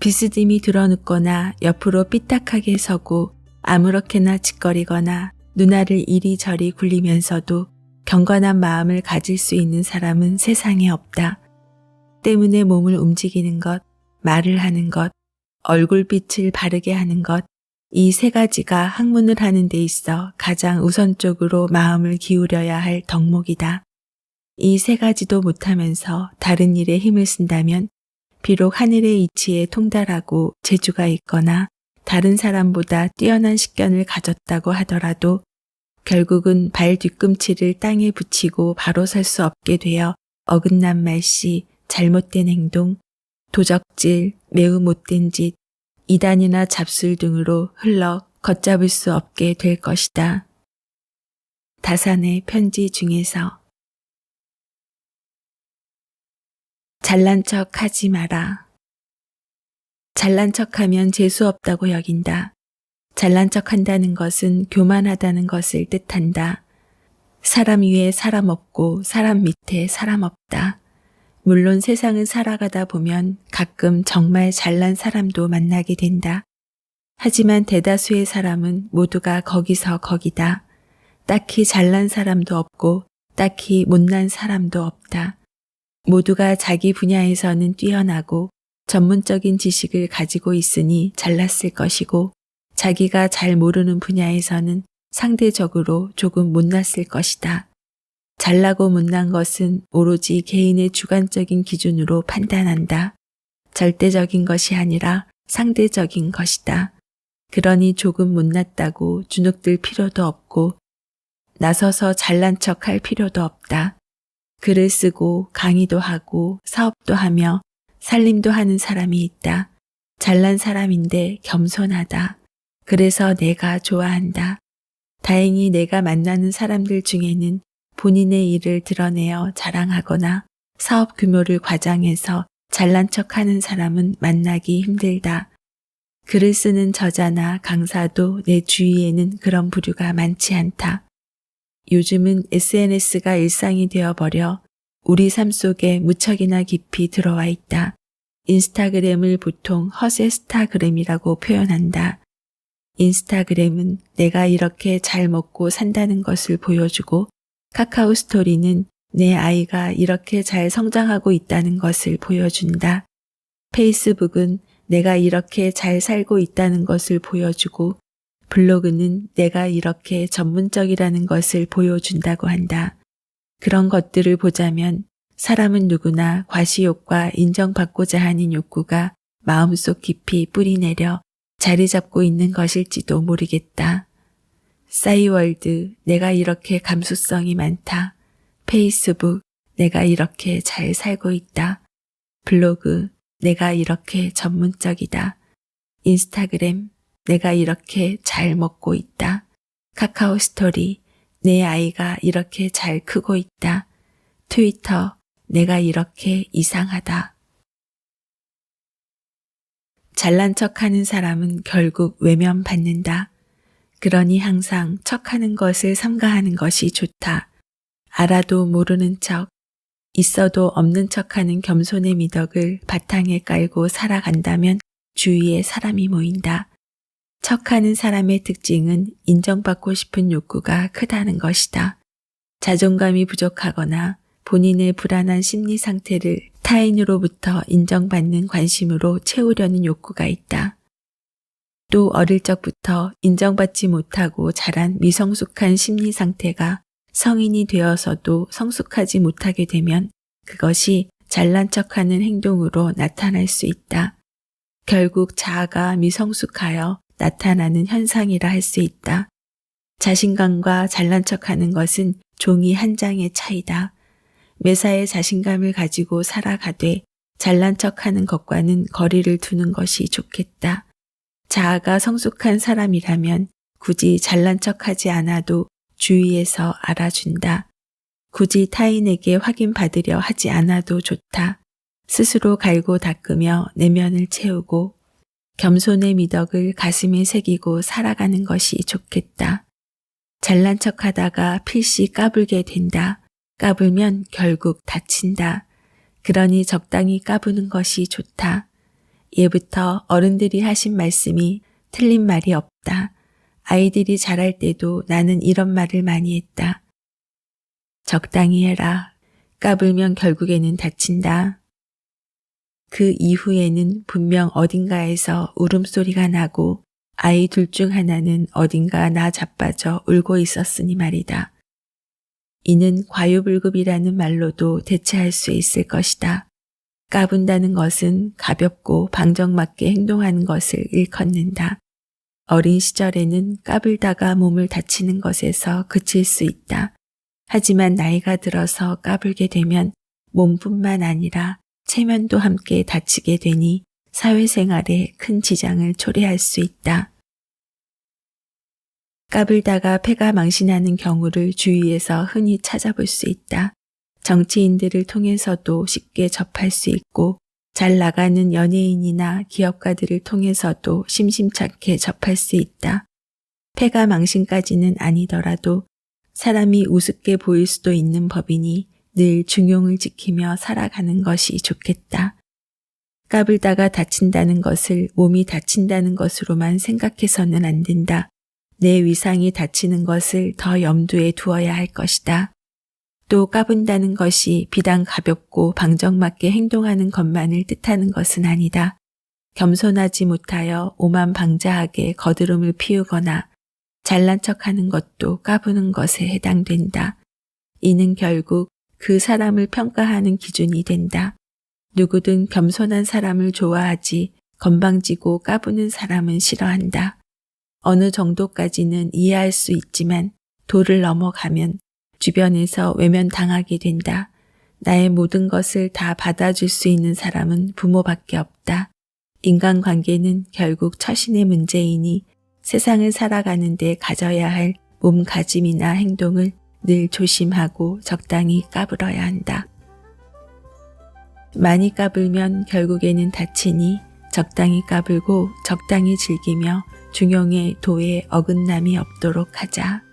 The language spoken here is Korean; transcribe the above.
비스듬히 드러눕거나 옆으로 삐딱하게 서고 아무렇게나 짓거리거나 누나를 이리저리 굴리면서도 경건한 마음을 가질 수 있는 사람은 세상에 없다. 때문에 몸을 움직이는 것, 말을 하는 것, 얼굴빛을 바르게 하는 것, 이 세 가지가 학문을 하는 데 있어 가장 우선적으로 마음을 기울여야 할 덕목이다. 이 세 가지도 못하면서 다른 일에 힘을 쓴다면 비록 하늘의 이치에 통달하고 재주가 있거나 다른 사람보다 뛰어난 식견을 가졌다고 하더라도 결국은 발 뒤꿈치를 땅에 붙이고 바로 설 수 없게 되어 어긋난 말씨, 잘못된 행동, 도적질, 매우 못된 짓, 이단이나 잡술 등으로 흘러 걷잡을 수 없게 될 것이다. 다산의 편지 중에서 잘난 척 하지 마라. 잘난 척 하면 재수 없다고 여긴다. 잘난 척 한다는 것은 교만하다는 것을 뜻한다. 사람 위에 사람 없고 사람 밑에 사람 없다. 물론 세상을 살아가다 보면 가끔 정말 잘난 사람도 만나게 된다. 하지만 대다수의 사람은 모두가 거기서 거기다. 딱히 잘난 사람도 없고 딱히 못난 사람도 없다. 모두가 자기 분야에서는 뛰어나고 전문적인 지식을 가지고 있으니 잘났을 것이고 자기가 잘 모르는 분야에서는 상대적으로 조금 못났을 것이다. 잘나고 못난 것은 오로지 개인의 주관적인 기준으로 판단한다. 절대적인 것이 아니라 상대적인 것이다. 그러니 조금 못났다고 주눅들 필요도 없고 나서서 잘난 척할 필요도 없다. 글을 쓰고 강의도 하고 사업도 하며 살림도 하는 사람이 있다. 잘난 사람인데 겸손하다. 그래서 내가 좋아한다. 다행히 내가 만나는 사람들 중에는 본인의 일을 드러내어 자랑하거나 사업 규모를 과장해서 잘난 척 하는 사람은 만나기 힘들다. 글을 쓰는 저자나 강사도 내 주위에는 그런 부류가 많지 않다. 요즘은 SNS가 일상이 되어버려 우리 삶 속에 무척이나 깊이 들어와 있다. 인스타그램을 보통 허세 스타그램이라고 표현한다. 인스타그램은 내가 이렇게 잘 먹고 산다는 것을 보여주고 카카오 스토리는 내 아이가 이렇게 잘 성장하고 있다는 것을 보여준다. 페이스북은 내가 이렇게 잘 살고 있다는 것을 보여주고 블로그는 내가 이렇게 전문적이라는 것을 보여준다고 한다. 그런 것들을 보자면 사람은 누구나 과시욕과 인정받고자 하는 욕구가 마음속 깊이 뿌리내려 자리 잡고 있는 것일지도 모르겠다. 싸이월드, 내가 이렇게 감수성이 많다. 페이스북, 내가 이렇게 잘 살고 있다. 블로그, 내가 이렇게 전문적이다. 인스타그램, 내가 이렇게 잘 먹고 있다. 카카오 스토리, 내 아이가 이렇게 잘 크고 있다. 트위터, 내가 이렇게 이상하다. 잘난 척 하는 사람은 결국 외면받는다. 그러니 항상 척하는 것을 삼가하는 것이 좋다. 알아도 모르는 척, 있어도 없는 척하는 겸손의 미덕을 바탕에 깔고 살아간다면 주위에 사람이 모인다. 척하는 사람의 특징은 인정받고 싶은 욕구가 크다는 것이다. 자존감이 부족하거나 본인의 불안한 심리 상태를 타인으로부터 인정받는 관심으로 채우려는 욕구가 있다. 또 어릴 적부터 인정받지 못하고 자란 미성숙한 심리 상태가 성인이 되어서도 성숙하지 못하게 되면 그것이 잘난 척하는 행동으로 나타날 수 있다. 결국 자아가 미성숙하여 나타나는 현상이라 할 수 있다. 자신감과 잘난 척하는 것은 종이 한 장의 차이다. 매사에 자신감을 가지고 살아가되 잘난 척하는 것과는 거리를 두는 것이 좋겠다. 자아가 성숙한 사람이라면 굳이 잘난 척하지 않아도 주위에서 알아준다. 굳이 타인에게 확인받으려 하지 않아도 좋다. 스스로 갈고 닦으며 내면을 채우고 겸손의 미덕을 가슴에 새기고 살아가는 것이 좋겠다. 잘난 척 하다가 필시 까불게 된다. 까불면 결국 다친다. 그러니 적당히 까부는 것이 좋다. 예부터 어른들이 하신 말씀이 틀린 말이 없다. 아이들이 자랄 때도 나는 이런 말을 많이 했다. 적당히 해라. 까불면 결국에는 다친다. 그 이후에는 분명 어딘가에서 울음소리가 나고 아이 둘 중 하나는 어딘가 나 자빠져 울고 있었으니 말이다. 이는 과유불급이라는 말로도 대체할 수 있을 것이다. 까분다는 것은 가볍고 방정맞게 행동하는 것을 일컫는다. 어린 시절에는 까불다가 몸을 다치는 것에서 그칠 수 있다. 하지만 나이가 들어서 까불게 되면 몸뿐만 아니라 체면도 함께 다치게 되니 사회생활에 큰 지장을 초래할 수 있다. 까불다가 폐가 망신하는 경우를 주위에서 흔히 찾아볼 수 있다. 정치인들을 통해서도 쉽게 접할 수 있고 잘 나가는 연예인이나 기업가들을 통해서도 심심찮게 접할 수 있다. 폐가 망신까지는 아니더라도 사람이 우습게 보일 수도 있는 법이니 늘 중용을 지키며 살아가는 것이 좋겠다. 까불다가 다친다는 것을 몸이 다친다는 것으로만 생각해서는 안 된다. 내 위상이 다치는 것을 더 염두에 두어야 할 것이다. 또 까분다는 것이 비단 가볍고 방정맞게 행동하는 것만을 뜻하는 것은 아니다. 겸손하지 못하여 오만 방자하게 거드름을 피우거나 잘난 척하는 것도 까부는 것에 해당된다. 이는 결국 그 사람을 평가하는 기준이 된다. 누구든 겸손한 사람을 좋아하지 건방지고 까부는 사람은 싫어한다. 어느 정도까지는 이해할 수 있지만 도를 넘어가면 주변에서 외면당하게 된다. 나의 모든 것을 다 받아줄 수 있는 사람은 부모밖에 없다. 인간관계는 결국 처신의 문제이니 세상을 살아가는데 가져야 할 몸가짐이나 행동을 늘 조심하고 적당히 까불어야 한다. 많이 까불면 결국에는 다치니 적당히 까불고 적당히 즐기며 중용의 도에 어긋남이 없도록 하자.